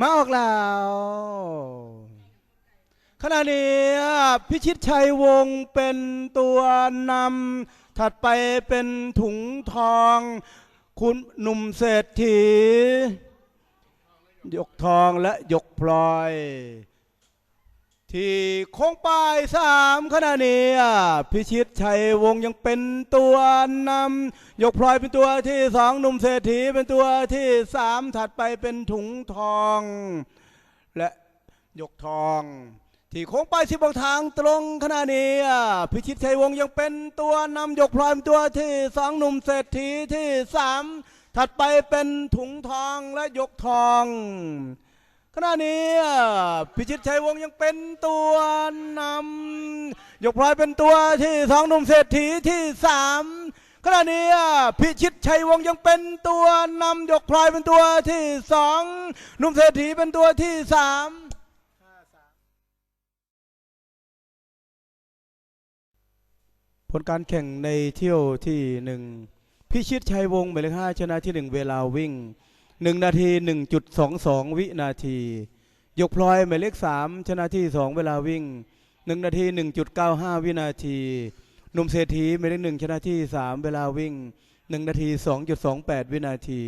มาออกแล้วขณะนี้พิชิตชัยวงเป็นตัวนำถัดไปเป็นถุงทอง คุณหนุ่มเศรษฐียกทองและยกพลอย ที่โค้งปลายสามขณะนี้พิชิตชัยวงยังเป็นตัวนำยกพลอยเป็นตัวที่สองหนุ่มเศรษฐีเป็นตัวที่สามถัดไปเป็นถุงทอง และยกทอง ที่โค้งไปสิบองทางตรงขณะนี้พิชิตชัยวงยังเป็นตัวนำยกพลอยเป็นตัวที่สองหนุ่มเศรษฐีที่สามถัดไปเป็นถุงทองและยกทอง ขณะนี้พิชิตชัยวงยังเป็นตัวนำยกพลอยเป็นตัวที่สองหนุ่มเศรษฐีที่สามขณะนี้พิชิตชัยวงยังเป็นตัวนำยกพลอยเป็นตัวที่สองหนุ่มเศรษฐีเป็นตัวที่สามผลการแข่งในเที่ยวที่หนึ่งพิชิตชัยวงหมายเลขห้าชนะที่หนึ่งเวลาวิ่ง หนึ่งนาทีหนึ่งจุดสองสองวินาที ยกพลอยหมายเลขสามชนะที่สองเวลาวิ่งหนึ่งนาทีหนึ่งจุดเก้าห้าวินาทีหนุ่มเศรษฐีหมายเลขหนึ่งชนะที่สามเวลาวิ่งหนึ่งนาทีสองจุดสองแปดวินาที